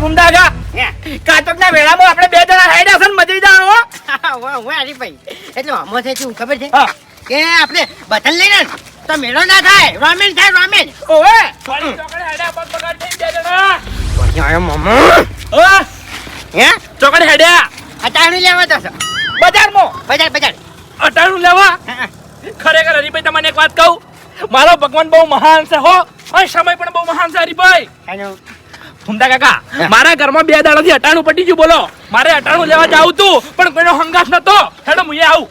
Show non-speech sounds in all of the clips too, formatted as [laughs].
ભૂમદાગા કાચકના વેળામાં આપણે બે જણા હેડ્યા છે મજરી દા હો. વાહ વાહ હરીભાઈ એટલે આમાં થાય શું ખબર છે? કે આપણે બટન લઈને તો મેળો ના થાય. રામેન થાય રામેન. ઓવે. ચોકડે હેડ્યા પગ પગાર થઈ બે જણા મામા. ઓ હે? ચોકડે હેડ્યા. અટાણું લેવા તો બજારમાં. બજાર બજાર. અટાણું લેવા. ખરેખર હરીભાઈ તમને એક વાત કહું. મારો ભગવાન બહુ મહાન છે હો. અને સમય પણ બહુ મહાન છે હરીભાઈ. ફૂમતા કાકા મારા ઘરમાં બે દાડાથી અટાણું પટી ગયું બોલો. મારે અટાણું લેવા જાવું તું પણ કોઈનો હંગાસ નતો. હેડો મુએ આવું.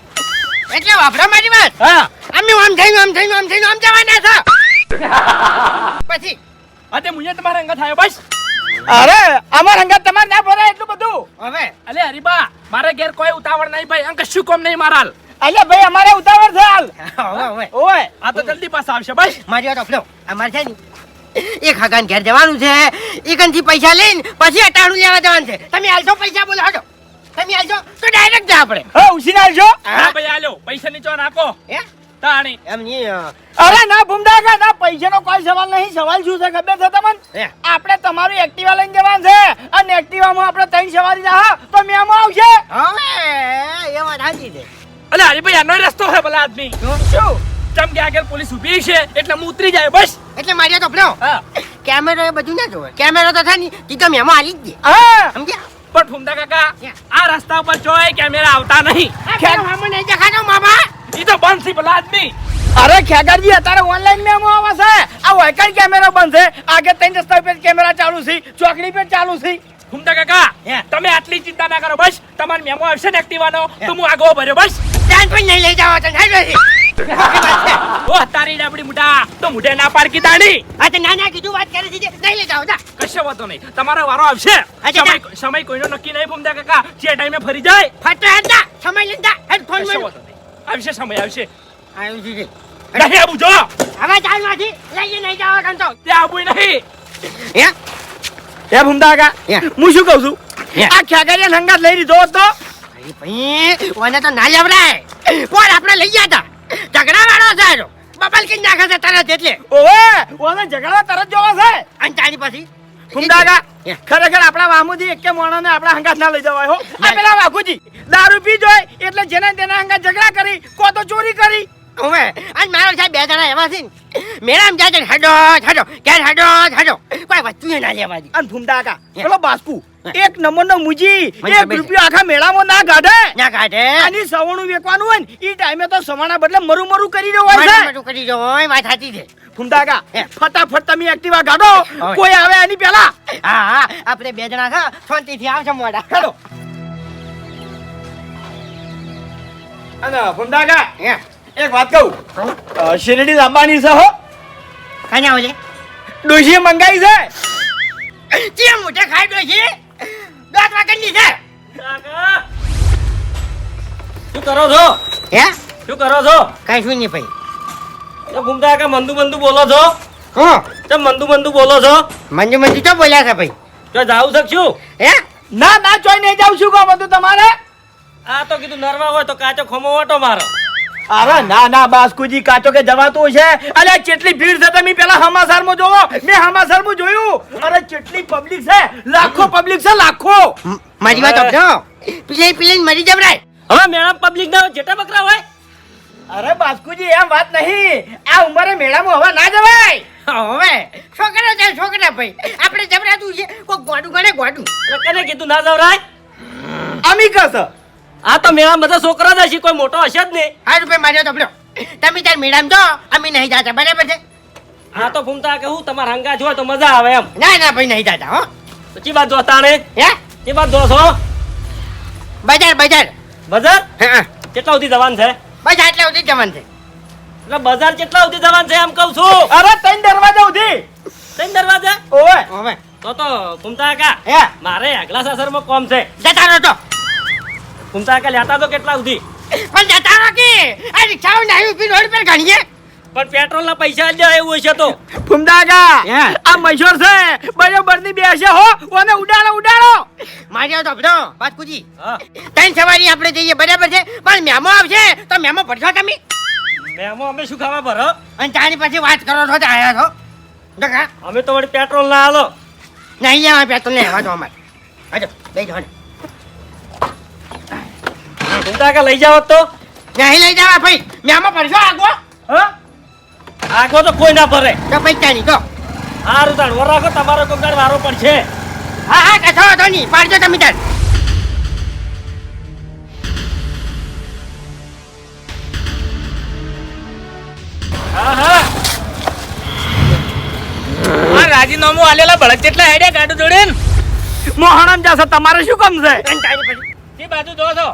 એટલે વાપરા મારી વાત? હા. અમે આમ થઈને આમ થઈને આમ થઈને આમ જવાના છો? પછી? અતે તે મુએ તમારા હંગાત આવ્યો બસ. અરે અમાર હંગાત તમારે ના ભરાય એટલું બધું. હવે? અલે હરીબા મારે ઘેર કોઈ ઉતાવળ નહીં ભાઈ. અંક શું કોમ નહીં મારા અલે ભાઈ અમારે ઉતાવળ છે હાલ. હવે હવે. ઓય. આ તો જલ્દી પાસ આવશે બસ. મારી વાત આપલો અમારે છે ને એક ખગન ઘેર જવાનું છે. એકનથી પૈસા લઈને પછી અટાણું લેવા જવાનું છે. તમે આલશો પૈસા બોલો હટો તમે આલશો તો ડાયરેક્ટ જા આપણે. હા ઉસીને આવજો હા. ભાઈ આલો પૈસા ની ચો નાખો હે? તાણી. એમ નહીં અરે ના ભૂમડા કા ના પૈસાનો કોઈ સવાલ નહીં. સવાલ શું છે ખબર છે તમને? આપણે તમારું એક્ટિવા લઈને જવાનું છે. અને એક્ટિવામાં આપણે ત્રણ સવારી જા તો મેમો આવશે હવે એ વાત સાચી છે. અલે હરીભાઈ આનો રસ્તો છે ભલા આદમી. શું? ચમ કે આગળ પોલીસ ઊભી છે એટલે હું ઉતરી જાય બસ. એટલે માર્યા તો હા. કેમેરો એ બધું ના જોવે. કેમેરો તો થાય ને તી તો મેમો આલી જ દે. હા. સમજ્યા? પણ ફૂમતા કાકા આ રસ્તા ઉપર જોય કેમેરા આવતા નહીં. ખેર મામો નહીં દેખાતો મામા. ઈ તો બંધ છે ભલા આદમી. અરે ખેગરજી અત્યારે ઓનલાઈન મેમો આવે છે. આ વાયકલ કેમેરો બંધ છે. આગળ ત્રણ રસ્તા ઉપર કેમેરા ચાલુ છે. ચોકડી પર ચાલુ છે. ફૂમતા કાકા હે. તમે આટલી ચિંતા ના કરો બસ. તમારો મેમો આવશે ને એક્ટિવાનો તો હું આગો ભર્યો બસ. ત્યાં પણ નહીં લઈ જાવ તો થાય નથી [laughs] ઓ તારી ડાબડી મુઢા. તો મુઢે ના પારકી દાડી આ તો નાના કીધું વાત કરે છે નહીં લઈ જાવ જા. કશો વાતો નહીં. તમારો વારો આવશે. સમય સમય કોઈનો નક્કી નહીં ફૂમતા કાકા. જે ટાઈમે ફરી જાય. ફટો સમય લઈને જા. હેડ ફોન કશો માં આવશે સમય આવશે. આવ્યું છે નહીં આવું જો. હવે ચાલમાંથી. લઈ નહીં જાવ કંતો. ત્યાં આવું નહીં. હે એ ફૂમતા કાકા. હું શું કહું છું? હે. આ ખેગારિયા સંગાત લઈ લીધો હોત. તો ભાઈ ઓને તો ના લેવડાય કોણ આપણે લઈ ગયા હતા? ઝઘડા વાળો છે બબલ કે નાખે છે તરત એટલે ઓવે ઓને ઝઘડા તરત જોવા છે. અને તારી પછી. હે. ખરેખર આપણા વામુજી એકે મોણાને આપણા હંગાત ના લઈ જવાય હો. આ પેલા વાઘુજી દારૂ પી જોય એટલે જેને તેના હંગાત ઝઘડા કરી કો તો ચોરી કરી. હવે આજ મારો સાહેબ બે જણા એવા છે છે ને હડો હડો. ક્યારે હડો હડો. કોઈ વસ્તુ ના લેવા દી. અન ફૂમદાગા કા ચલો બાસ્પુ હે. એક નંબરનો મુજી. એક રૂપિયો આખા મેળામાં ના કાઢે. ના કાઢે. આની સવણું વેકવાનું હોય ને ઈ ટાઈમે તો સવાણા બદલે મરું મરુ કરી દેવો હોય છે. મરુ કરી દેવો હોય વાત સાચી છે. હે. ફટાફટ તમે એક્ટિવા કાઢો. કોઈ આવે આની પેલા હા હા. આપણે બે જણા છે શાંતિથી આવશે મોડા. હેલો અને ફૂમદાગા હે. એક વાત કહું? શેરડી લાંબાની છે હો. કન્યા ઓલે ડોશી મંગાઈ છે? જે મોઢે ખાઈ ડોશી? દાંત વાગડની છે. શું કરો છો? હે? શું કરો છો? કઈ શું નહીં ભાઈ. તો ગુમતા કે મંદુ મંદુ બોલો છો. હા. તો મંદુ મંદુ બોલો છો? મંજુ મંજુ તો બોલ્યા છે ભાઈ. તો જાઉં શકશું હે? ના ના ચોઈ નહીં જાઉં. શું કહો બધું તમારે? આ તો કીધું નરવા હોય તો કાચો ખોમો વાટો મારો. અરે ના ના બાસ્કુજી કાચો કે જવાતું છે અરે કેટલી ભીડ છે તમે પેલા હમાસારમાં જોવો. મેં હમાસારમાં જોયું. અરે કેટલી પબ્લિક છે લાખો પબ્લિક છે લાખો. મારી વાત સમજો. પીલે પીલે મરી જવરાય. હવે મેળા પબ્લિક ના હોય, જેટા બકરા હોય? અરે બાસ્કુજી એમ વાત નહીં. આ ઉંમરે મેળામાં હવે ના જવાય. હવે. છોકરા છે છોકરા ભાઈ. આપણે જવરાતું છે. કોઈ ગોડું ગણે ગોડું. એટલે કને કીધું ના જવરાય? અમી કસ આ તો મેળા બધા છોકરા જ હશે કોઈ મોટો હશે જ નહીં. હા રૂપિયા માર્યો તો પેલો તમે તાર મેડમ જો અમે નહીં જાતા બરાબર છે? હા તો ઘૂમતા કે હું તમારા હંગા જોય તો મજા આવે એમ. ના ના ભાઈ નહીં જાતા હો. તો ચી બાદ જોતા ને હે? ચી બાદ જો છો બજાર બજાર. બજાર? હા કેટલા સુધી જવાન છે? બજાર એટલે સુધી જવાનું છે. એટલે બજાર કેટલા સુધી જવાન છે એમ કહું છું. અરે ત્રણ દરવાજા સુધી. ત્રણ દરવાજા? ઓય હવે તો તો ઘૂમતા કા હે. મારે આગલા સાસરમાં કોમ છે. જતા રહો તો. ઘૂમતા કે લેતા તો કેટલા સુધી? પણ જતા રાખી આ રિક્ષાઓ નહીં ઊભી રોડ પર ઘણીએ પણ પેટ્રોલ ના પૈસા જ એવું હશે તો. ફુમદાગા હે. આ મૈસૂર છે. બરોબરની બેસે હો. ઓને ઉડાડો ઉડાડો. માર્યો તો વાત બાસ્કુજી હા. ત્રણ સવારી આપણે જઈએ બરાબર છે? પણ મેમો આવશે તો મેમો ભરશો તમે? મેમો અમે શું ખાવા ભરો? અને તારી પછી વાત કરો છો તો આયા છો. અમે તો વળી પેટ્રોલ ના હાલો. નહીં જવા પેટ્રોલ ને હવા દો અમારે. હાજો લઈ જાઓ ને. લઈ જાવ તો. નહીં લઈ જવા ભાઈ. ન્યામાં પડશો આગો. હ? આગો તો કોઈ ના ભરે. તો પૈસા નહીં તો હા તાણ વર રાખો તમારો કોક દાડ વારો પડશે હા હા કશો વાંધો નહીં. પાડજો તમે તાર. હા હા. રાજીનામું આલેલા બળદ જેટલા હેડ્યા ગાડું જોડે મોહણમ જશે તમારે શું કામ છે? તે બાજુ જો છો.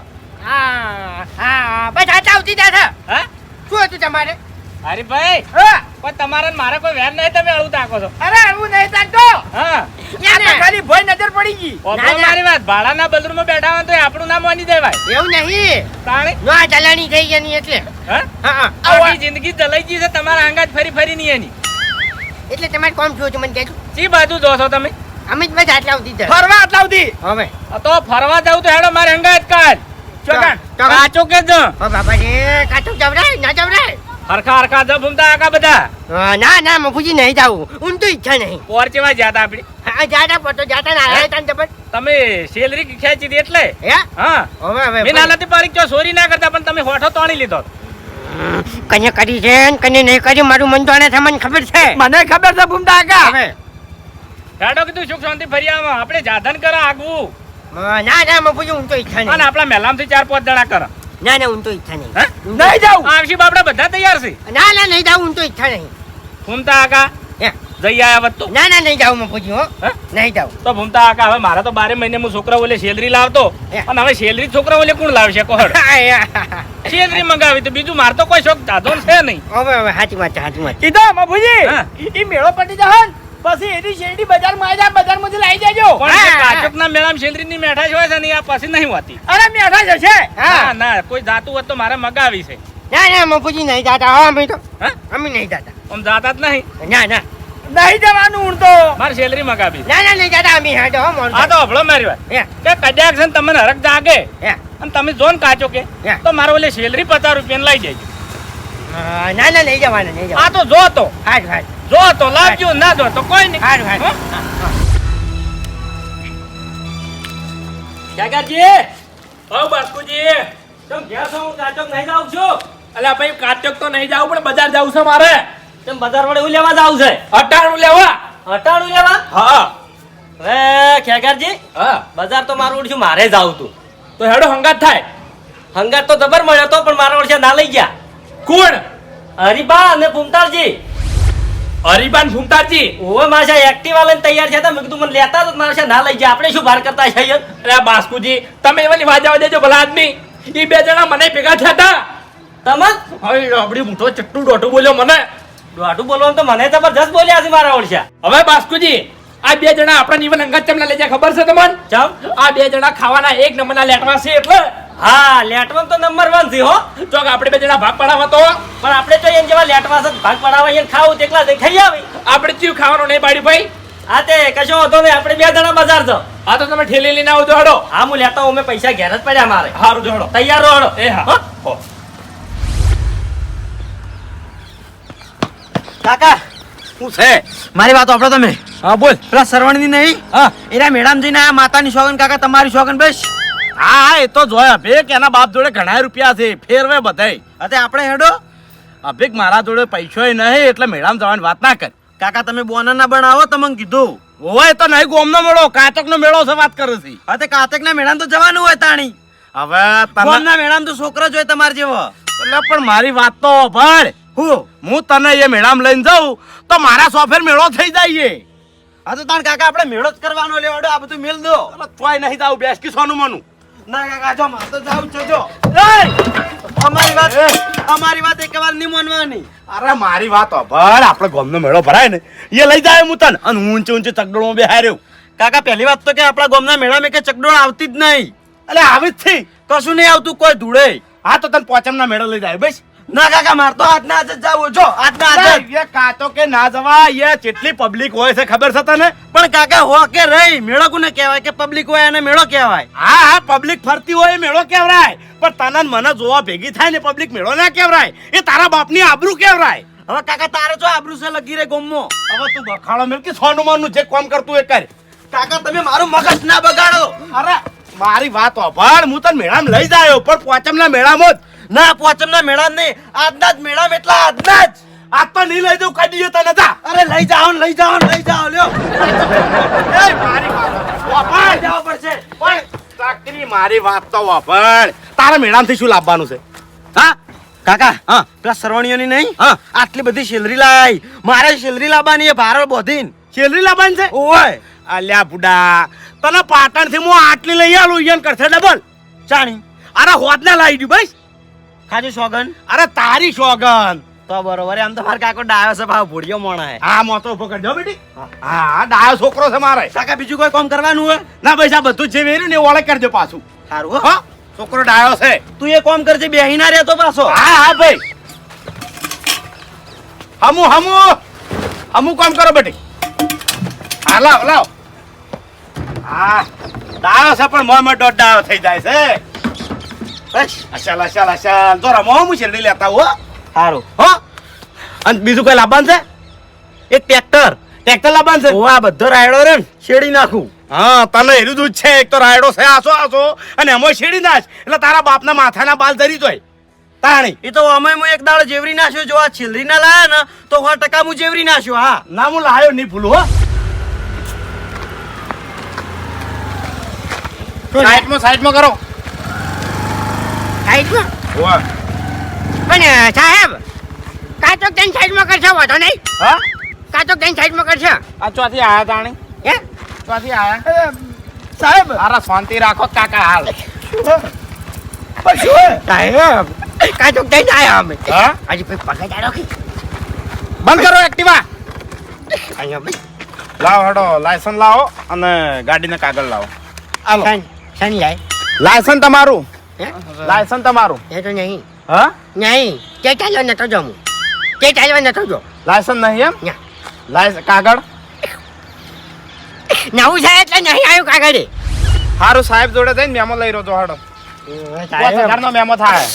હા હા બસ આ આવતી જશે હા? શું હતું તમારે? હરીભાઈ ભાઈ પણ તમારે મારા મારે કોઈ વેર નહીં તમે આવું તાકો છો. અરે હું નહીં તાકતો. હા. ખાલી ભોય નજર પડી ગઈ. ના, ના. મારી વાત ભાડાના બદરૂમાં બેઠા હોય તો આપણું નામ માની દેવાય. એવું નહીં. તાણે. નો થઈ ગયા નહીં એટલે. હા? હા હા. આખી જિંદગી જલાઈ ગઈ છે તમારા આંગા ફરી ફરી નહીં એની. એટલે તમારે કોમ શું હતું મને કહેજો. સી બાજુ જો છો તમે? અમે ભાઈ બસ આટલા આવતી ફરવા આટલા સુધી? હવે. આ તો ફરવા જાવ તો હેડો મારે અંગાત કાઢ. કાચો કે જ? ઓ કાચો જવરાય ના જવરાય હરખા હરખા જ ભૂમતા આકા બધા. ના ના મફુજી નહીં જાવું ઊન તો ઈચ્છા નહીં. પોર ચેવા જાતા આપડી હા જાતા પડતો જાતા ના રહ્યા તાન જબર. તમે સેલરી ખેંચી હતી એટલે? હે? હા. હવે હવે મેં નાનાથી પારીક જો સોરી ના કરતા પણ તમે હોઠો તોણી લીધો. કને કરી છે ને કને નહીં કરી મારું મન જાણે છે મને ખબર છે. મને ખબર છે ભૂમતા આકા હવે. હેડો કીધું સુખ શાંતિ ફરી આવો. આપણે જાધન કરા આગવું. હા, ના ના મફુજી હું તો ઈચ્છા અને નહીં આપણા મહેલામથી ચાર પાંચ જણા કર. ના ના તો ઈચ્છા નહીં. હે? નહીં જાઉં. આવશી બાપડા બધા તૈયાર છે? ના ના નહીં જાઉં ઊન તો ઈચ્છા નહીં. ફૂમતા આકા? હે. જઈ આયા વત તો. ના ના નહીં જાવું મફુજી હો? નહીં જાઉં. તો ભૂમતા આકા હવે મારા તો બારે મહિને હું છોકરા ઓલે સેલરી લાવતો. હે. અને હવે સેલરી છોકરા ઓલે કોણ લાવશે કોણ સેલરી [laughs] મંગાવી તો બીજું માર તો કોઈ શોખ જાધો છે નહીં. હવે હવે સાચી વાત સાચી વાત. કીધો મફુજી હા. ઈ મેળો પટી જાય ને, પછી એની શેરડી બજારમાં આવી જાય બજારમાંથી લઈ જજો. પણ કાચક ના હા. મેળામાં સેલરી ની મેઠાશ હોય છે ને આ પછી નહીં હોતી. અરે મેઠા જશે હા ના કોઈ જાતું હોત તો મારે મગાવી છે. ના ના મફુજી નહીં જાતા. હો અમે તો હા? અમે નહીં જાતા. આમ જાતા જ નહીં? ના ના. નહીં જવાનું ઊણ તો. મારે સેલરી મગાવી. ના ના નહીં જાતા અમે હા તો આ તો હભળો મારી વાત હે. કે કદાચ છે ને તમને હરક જાગે. હે. અને તમે જો ને કાચો કે હે. તો મારે ઓલે સેલરી પચાસ રૂપિયા લઈ જજો. હા, ના ના નહીં જવાના નહીં આ તો જો તો. હારું હારું જો તો લાવજો ના જો તો કોઈ નહીં. હારું હારું. કાકાજી હો બાસ્કુજી. તમે ઘેર છો હું કાચોક નહીં જાઉં છું. અલ્યા ભાઈ કાચક તો નહીં જાઉં પણ બજાર જાઉં છે મારે. તમ બજાર વડે લેવા જાવ છે? અટાણું લેવા. અટાણું લેવા? હા. હવે ખેગારજી હા. બજાર તો મારું ઓળખ્યું મારે જ તું તો હેડો હંગાત થાય. હંગાત તો જબર મળ્યો તો પણ મારા ઓળખ્યા ના લઈ ગયા. કોણ? હરિભા અને પુમતાલજી હરિબાન ભૂમતાજી ઓવે માશા એક્ટિવા લઈને તૈયાર છે મેં કીધું મને લેતા તો મારા ના લઈ જાય. આપણે શું ભાર કરતા છે અરે બાસ્કુજી તમે એવાની વાજાવા દેજો ભલા આદમી. એ બે જણા મને ભેગા થયા હતા. તમે? હવે રબડી મૂઠો ચટ્ટુ દોઢું બોલ્યો મને. દોઢું બોલવાનું તો મને જબરજસ્ત બોલ્યા છે મારા ઓળશા હવે બાસ્કુજી આ બે જણા આપણા જીવન અંગત ચમના લઈ જાય ખબર છે તમને? ચમ? આ બે જણા ખાવાના એક નંબરના લેટવા છે એટલે હા લેટવન તો નંબર વન છે હો. ચોક આપણે બે જણા ભાગ પડાવવા તો. પણ આપણે તો એમ જેવા લેટવા છે ભાગ પડાવવા એને ખાવું એકલા દેખાઈ ખાઈ આવી. આપણે ચીવ ખાવાનું નહીં પાડી ભાઈ? હા તે કશો વાંધો નહીં આપણે બે જણા બજાર જો આ તો તમે ઠેલી લઈને આવજો હડો. હા હું લેતા હું મેં પૈસા ઘેર જ પડ્યા મારે. હારું જોડો તૈયાર રહો હળો. એ હા. હો? હો. કાકા શું છે. મારી વાત આપડો તમે. હા બોલ. પેલા સરવણની નહીં? હા. એના મેડમ જઈને આ માતાની શોગન કાકા તમારી શોગન બસ. હા એ તો જોયા ભેક એના બાપ જોડે ઘણા રૂપિયા છે ફેરવે બધાય. અતે આપણે હેડો. અભિક મારા જોડે પૈસો નહીં એટલે મેડમ જવાની વાત ના કર. કાકા તમે બોનર ના બનાવો તમને કીધું. હોય તો નહીં ગોમનો મેળો કાતક નો મેળો છે વાત કરે છે. હા કાતકના મેળામાં તો જવાનું હોય તાણી. હવે ગોમના મેળામાં તો છોકરો જોઈએ તમારે જેવો. એટલે પણ મારી વાત તો ભળ હું? હું તને એ મેળામાં લઈને જાઉં તો મારા સોફેર મેળો થઈ જાય હા તો તાણ કાકા આપણે મેળો જ કરવાનો લેવાડો આ બધું મેળ દો. તોય નહીં જાવ બેસકી સોનું મનું. ના કાકા જો માર તો જાવ છો જો. અમારી વાત અમારી વાત એક વાર નહીં માનવાની. અરે મારી વાત અભળ આપણે ગોમનો મેળો ભરાય ને. એ લઈ જાય હું તને. અને ઊંચે ઊંચે ચકડોળમાં બેહાર્યો કાકા પહેલી વાત તો કે આપણા ગોમના મેળામાં કે ચકડોળ આવતી જ નહીં. એટલે આવી જ થઈ. કશું નહીં આવતું કોઈ ધૂળે હા તો તને પોચમ ના મેળો લઈ જાય બસ. ના કાકા માર તો આજના આજ જાવ જો આજના આજ એ કાતો કે ના જવા એ કેટલી પબ્લિક હોય છે ખબર છે તને? પણ કાકા હો કે રહી મેળો કોને કહેવાય કે પબ્લિક હોય એને મેળો કહેવાય? હા હા પબ્લિક ફરતી હોય એ મેળો કહેવાય. પણ તને મને જોવા ભેગી થાય ને પબ્લિક મેળો ના કહેવાય. એ તારા બાપની આબરૂ કહેવાય. હવે કાકા તારે જો આબરૂ છે લગી રે ગોમમાં. હવે તું બખાડો મેલ કે સોનું માનું જે કામ કરતું એ કર. કાકા તમે મારું મગજ ના બગાડો. અરે મારી વાત હોભળ હું તને મેળામાં લઈ જાયો પણ પોચમના મેળામાં જ. ના પોચમના મેળા નહીં આજના જ મેળા એટલા આજના જ. આજ તો નહીં લઈ જવું કઈ દીએ તને તા અરે લઈ જાઓ ને લઈ જાઓ ને લઈ જાઓ લ્યો. એ મારી વાત. હોભળ. પડશે. પણ મારી વાત તો વાપર. તારા મેળામાંથી શું લાવવાનું છે? હા? કાકા. હા. પેલા સરવણીઓની નહીં? હા. આટલી બધી શેલરી લાય મારે શેલરી લાવવાની એ ભારત બોધીન. શેલરી લાવવાની છે? ઓય. અલ્યા બુડા તને પાટણથી હું આટલી લઈ આલું ઈયન કરશે ડબલ ચાણી અરે હોદ ના લાવી દઉં બસ. ખાજુ સોગન? અરે તારી સોગન! તો બરોબર આમ તો મારે કાકો ડાયો છે ભાવ ભૂડિયો મોણા હે. હા મોતો ઊભો કરજો બેટી. હા. ડાયો છોકરો છે મારે. કાકા બીજું કોઈ કામ કરવાનું હોય? ના પૈસા બધું જે વેર્યું ને એ ઓળખ કરજો પાછું. સારું હો. હા છોકરો ડાયો છે. તું એ કામ કરજે બેહી ના રહેતો પાછો. હા હા ભાઈ. હમુ હમુ. હમુ કામ કરો બેટી. હા લાવ લાવ. હા ડાયો છે પણ મોમાં દોઢ ડાયો થઈ જાય છે. બસ. અસલ અસલ અસલ તો રમો હું શેરડી લેતા હો. સારું હો. અને બીજું કઈ લાવવાનું છે? એક ટ્રેક્ટર. ટ્રેક્ટર લાવવાનું છે? હું આ બધો રાયડો રે ને શેડી નાખું. હા તને એરું દૂધ છે. એક તો રાયડો છે આસો આસો અને એમાં શેડી નાખ. એટલે તારા બાપના માથાના બાલ ધરી જોય. તાણી. એ તો અમે હું એક દાડો જેવરી નાખ્યો. જો આ છેલરી ના લાયા ને તો સો ટકા હું જેવરી નાખ્યો હા. ના હું લાયો નહીં ભૂલું હો. સાઈડમાં સાઈડમાં કરો. સાઈડમાં વાહ પણ સાહેબ કાચો તેન સાઈડમાં કરશો વાંધો નહીં. હા? કાચો તેન સાઈડમાં કરશો. આ ચોથી આયા તાણી? હે? ચોથી આયા? સાહેબ. અરે શાંતિ રાખો કાકા હાલ. સાહેબ કાચો તેન આયા અમે. હા? હજી ભાઈ પગે જાડો કે? બંધ કરો એક્ટિવા. અહીંયા ભાઈ લાવો હડો લાયસન્સ લાવો અને ગાડીના કાગળ લાવો. આલો સન લાય લાયસન્સ તમારું. લાયસન્સ તમારું? એ તો નહીં. હા? નહીં. તે ચાલવા નતો જો હું તે ચાલવા નતો જો લાયસન્સ નહીં એમ. લાયસન્સ કાગળ? નવું છે એટલે નહીં આવ્યું કાગળ. સારું સાહેબ જોડે જઈને મેમો લઈ રહ્યો છો હડો. હજારનો મેમો થાય.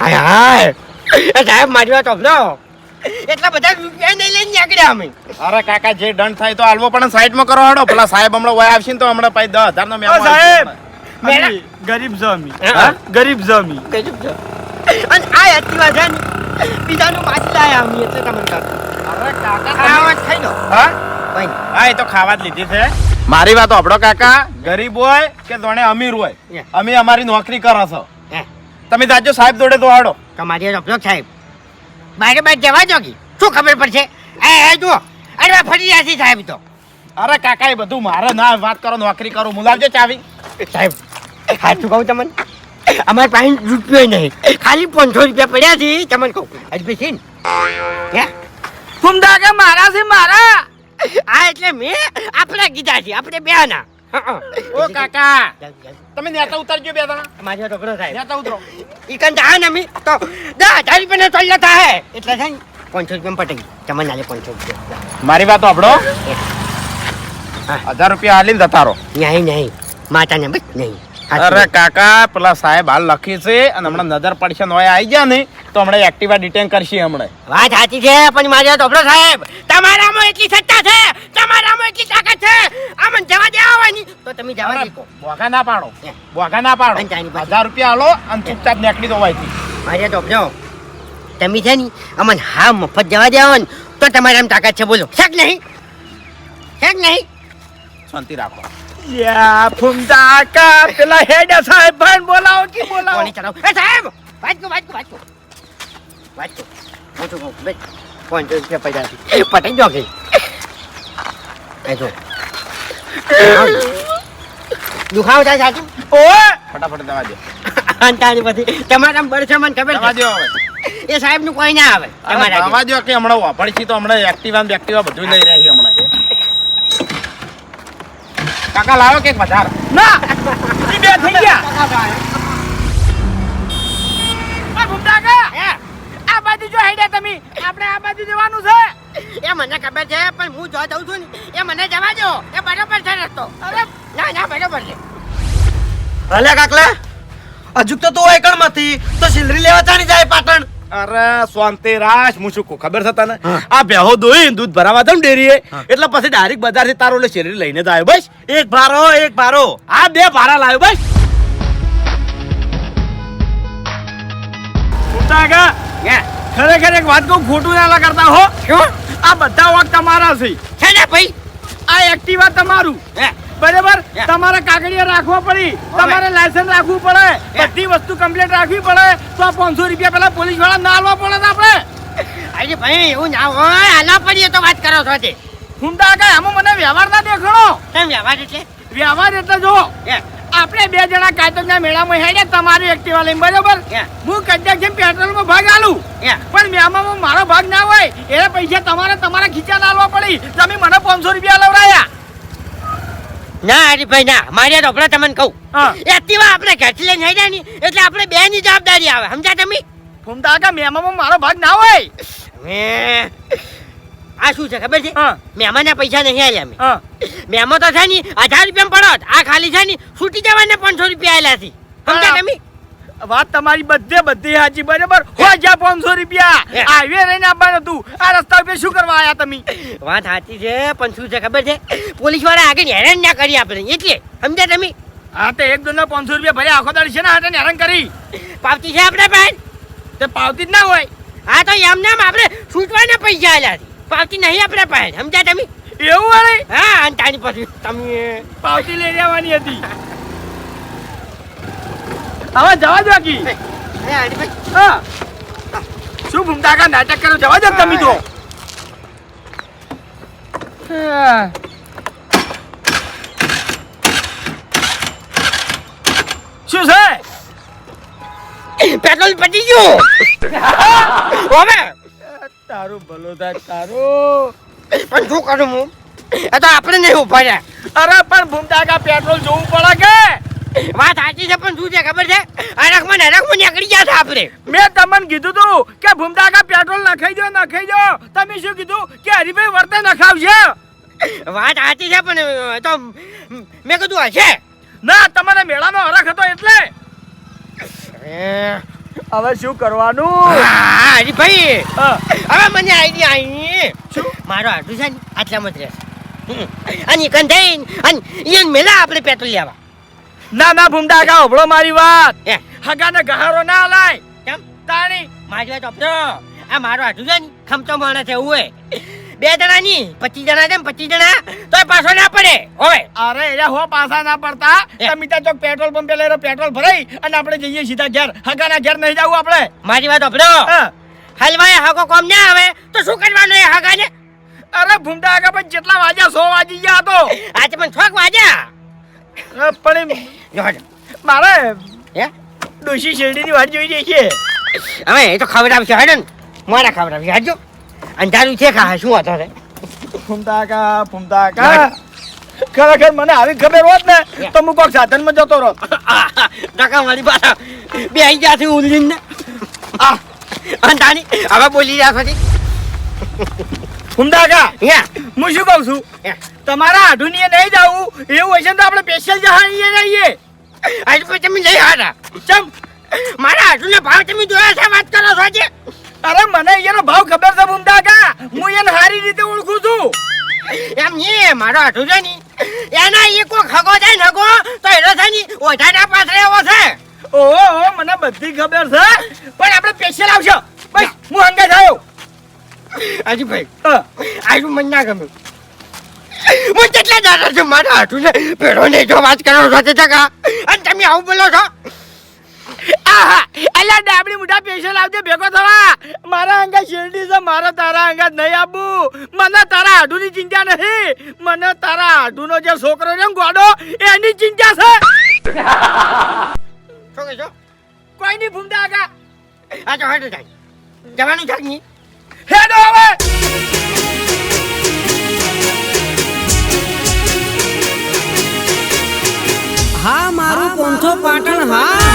હાય હાય. એ સાહેબ મારી વાત સમજો એટલા બધા રૂપિયા નહીં લઈને નીકળ્યા અમે. અરે કાકા જે દંડ થાય તો હાલવો પણ સાઈડમાં કરો હાડો. પેલા સાહેબ હમણાં વય આવશે ને તો હમણાં પછી દસ હજારનો મેમો સાહેબ. મેરા- ગરીબ જમી. હા? ગરીબ જમી. અને આ એક્ટિવા છે ને બીજાનું પાછી લાયા અમે એટલે તમને કહું. કાકા થઈ ગયો હા? હા એ તો ખાવા જ લીધી છે. મારી વાત આપણો કાકા. ગરીબ હોય કે જોણે અમીર હોય અમે અમારી નોકરી કરો છો. હે. તમે જાજો સાહેબ જોડે તો હાડો તમારી રફલો સાહેબ. બારે બાર જવા જો કે. શું ખબર પડશે? એ એ જુઓ. અરે ફરી રહ્યા છે સાહેબ તો. અરે કાકા એ બધું મારે ના વાત કરો નોકરી કરો. મુલાવજો ચાવી. સાહેબ સાચું કહું તમને? અમારી પાસે રૂપિયો નહીં. ખાલી પાંચસો રૂપિયા પડ્યા છે તમને કહું. અજભાઈ છે ને ફુમદા કે મારા છે મારા. આ એટલે મેં આપણે કીધા છે આપણે બે ના ઓ કાકા તમે નેતા ઉતારજો બે દાણા મારે છોકરો થાય. નેતા ઉતરો. ઈ કન તા ને મી તો દા હજાર રૂપિયા તો લેતા હે એટલે છે ને પાંચસો રૂપિયા પટી તમને નાલે પાંચસો રૂપિયા. મારી વાત આપડો હજાર રૂપિયા હાલીને જતા રહો. નહીં નહીં. માતાને બસ નહીં. અરે કાકા પેલા સાહેબ હાલ લખી છે અને હમણાં નજર પડશે નોય આવી ગયા ને તો હમણાં એક્ટિવા ડિટેન કરશે હમણાં. વાત સાચી છે પણ મારે ધોબળો સાહેબ તમારામાં એટલી સત્તા છે તમારામાં એટલી તાકાત છે આમાં જવા દેવાની તો તમે જવા દે બોગા ના પાડો. બોગા ના પાડો. પંચાયતની પાછી. હજાર રૂપિયા આલો અને ચૂપચાપ નીકળી દો વાઈથી. મારે ધોબળો તમે છે ને અમને હા મફત જવા દેવાનું તો તમારામાં તાકાત છે બોલો. શક નહીં. શક નહીં. શાંતિ રાખો. યા ફુમદા કા પેલા હેડ સાહેબ ભાઈ બોલાવો કે બોલાવો? કોને ચલાવ એ સાહેબ! વાંચકો વાંચકો વાંચકો વાંચકો મોટું કહું બેસ પાંચસો રૂપિયા પૈસા એ પટાઈ દો કે એ જો. દુખાવ થાય સાચું? ઓ ફટાફટ દવા દો. અંતાની પછી. તમારા બળશે મને ખબર દવા દો એ સાહેબનું કોઈ ના આવે. તમારા દવા દો કે હમણાં વાપરશી તો હમણાં એક્ટિવા ને બેક્ટિવા બધું લઈ રહ્યા છે હમણાં કાકા લાવો કે વધારે ના! ઈ બે થઈ ગયા. આ ભૂમતા કા આ બાજુ જો હેડે તમે. આપણે આ બાજુ જવાનું છે. એ મને ખબર છે પણ હું જો જાઉં છું ને એ મને જવા દો. એ બરાબર છે રસ્તો. અરે! ના ના બરાબર છે. અલ્યા કાકલા હજુ તો તું એકણમાંથી તો સિલરી લેવા ચાની જાય પાટણ. અરે સ્વાંતિ રાશ હું શું ખબર છે તને? આ બેહો દોઈ દૂધ ભરાવા દઉં ડેરીએ. એટલે પછી ડાયરેક્ટ બજારથી તારો શેરી લઈને જ આવ્યો. બસ એક ભારો એક ભારો. આ બે ભારા લાવ્યો બસ. ખરેખર એક વાત કહું ખોટું ના કરતા હો. આ બધા વાત તમારા છે. છે ને ભાઈ? આ એક્ટિવા તમારું. હે, બરાબર. તમારે કાગળિયા રાખવા પડી. તમારે લાયસન્સ રાખવું પડે. બધી વસ્તુ કમ્પ્લીટ રાખવી પડે. તો પાંચસો રૂપિયા પેલા પોલીસવાળા ના આલવા પડે ને આપણે? અરે ભાઈ એવું ના હોય. આલા પડીએ તો વાત કરો છો તે હુંડા કાંઈ? આમાં મને વ્યવહાર ના દેખાડો કેમ વ્યવહાર એટલે? વ્યવહાર એટલે જો આપણે બે જણા કાયદોના મેળામાં હેડ્યા તમારી એક્ટિવા લઈને બરોબર? હું કદાચ જેમ પેટ્રોલમાં ભાગ આલું. પણ મેળામાં મારો ભાગ ના હોય એ પૈસા તમારે તમારા ખીચા ના પડી. તમે મને પાંચસો રૂપિયા લવરાયા. ના હરીભાઈ ના મારે રોપડા તમને કહું. એક્ટિવા આપણે ઘરથી લઈને હેડ્યા ની એટલે આપણે બે ની જવાબદારી આવે સમજ્યા તમે? ફૂમતા કે મેમામાં મારો ભાગ ના હોય. મેં આ શું છે ખબર છે? હા. મહેમાનના પૈસા નહીં આલ્યા અમે. મહેમાન તો છે ની હજાર રૂપિયા પડત આ ખાલી છે ની છૂટી જવાના પાંચસો રૂપિયા આવેલા છે. સમજ્યા. તમે? વાત તમારી બધે બધી સાચી બરાબર? હો. જા પાંચસો રૂપિયા. હાઈવે રહીને આપવાનું હતું આ રસ્તા ઉપર શું કરવા આયા તમે? વાત સાચી છે પણ શું છે ખબર છે? પોલીસવાળા આગળ હેરાન ના કરી આપણે એટલે. સમજ્યા તમે? હા તો એક દોના પાંચસો રૂપિયા ભર્યા આખો દાડી છે ને હાથે હેરાન કરી? પાવતી છે આપણે પાસે તે પાવતી જ ના હોય. હા તો એમ નામ આપણે છૂટવાના પૈસા આલ્યા પાવતી નહીં આપણે પાસે સમજ્યા તમે? એવું વાળી હા અને તાની પછી તમે પાવતી લઈ લેવાની હતી. હવે જવા દો કી હા. શું ભૂમતાકા નાટક કરો? જવા દો તમે તો શું છે? પેટ્રોલ પતી ગયું. ઓમે તારું ભલો થાય તારું. પણ શું કરું હું? એ તો આપણે નહીં ઊભા રહ્યા. અરે પણ ભૂમતાકા પેટ્રોલ જોવું પડે કે? વાત સાચી છે પણ શું છે ખબર છે? અરખમાં અરખમાં નીકળી ગયા છે આપણે. મેં તમને કીધું તું કે ભૂમતા કા પેટ્રોલ નખાઈ દો નખાઈ દો તમે શું કીધું કે હરીભાઈ વર્તે નખાવશે? વાત સાચી છે પણ તો મેં કીધું હશે. ના તમારે મેળાનો અરખ હતો એટલે. હવે શું કરવાનું? હા હરીભાઈ. હવે મને આઈડિયા આવી મારો આટલું છે ને આટલામાં જ રહેશે. અને કંધાઈ અને મેલા આપણે પેટ્રોલ લેવા. ના ના ભૂમતા કા હોભળો મારી વાત. હગાને ગહારો ના લાય. કેમ? તાણી મારી વાત આપજો આ મારો આજુ છે ને ખમતો માણસ છે એવું હોય બે જણા ની પચીસ જણા છે પચીસ જણા તો પાછો ના પડે હવે. અરે એરા હો પાછા ના પડતા. તમે ત્યાં ચોક પેટ્રોલ પંપે લઈને પેટ્રોલ ભરાઈ અને આપણે જઈએ સીધા ઘેર. હગાના ઘેર નહીં જવું આપણે. મારી વાત આપજો હલવાય હગો કોમ ના આવે તો શું કરવાનું એ હાગાને અરે ભૂમતા હગા પણ જેટલા વાગ્યા સો વાગી ગયા તો. આજે પણ છોક વાગ્યા. પણ. મારે હે? ડોશી શેરડીની વાત જોઈ જાય છે. હવે એ તો ખવડાવશે હડો ને. મારા ખવડાવશે હાજો અંધારું છે ખા શું હતો રે ફૂમતા કા ફૂમતા કા ખરેખર મને આવી ખબર હોત ને તો હું કોઈક સાધનમાં જતો રહો ટકા મારી પાછા બે આઈ ગયા છે ઉલ્લીન ને આ અંધારી હવે બોલી રહ્યા પછી ફૂમતા કા હું શું કહું છું? હે. તમારા આઢુનીએ નહીં જવું એવું હશે ને તો આપણે સ્પેશિયલ જહાનીએ જઈએ આજ પછી તમે લઈ હારા. ચમ. મારા હાથુને ભાવ તમે જોયા છે વાત કરો છો આજે? અરે મને એનો ભાવ ખબર છે બુંદા કા હું એને સારી રીતે ઓળખું છું. એમ નહીં મારો આઢુ છે ની એના એ કોઈ ખગો છે નગો તો એનો છે ની ઓઢાના પાછળ એવો છે. ઓહો મને બધી ખબર છે. પણ આપણે સ્પેશિયલ આવશો. બસ હું હંગે થયો હાજી ભાઈ. આજુ મને ના ગમ્યું. હું કેટલા દાડા છું, મારા હાથું છે પેડો ને જો વાત કરો સાથે ટકા અને તમે આવું બોલો છો. અલ્યા ડાબડી મોટા પેશન આવજે, ભેગો થવા. મારા અંગા શેરડી છે, મારા તારા અંગા નહીં આબુ મને તારા આઢુની ચિંતા નથી. મને તારા આઢુનો જે છોકરો છે ગોડો, એની ચિંતા છે. કોઈ નહીં ભૂમતા આગા? આ તો થાય. જવાનું છે નહીં હેડો હવે. પોંથો પાટણ હા?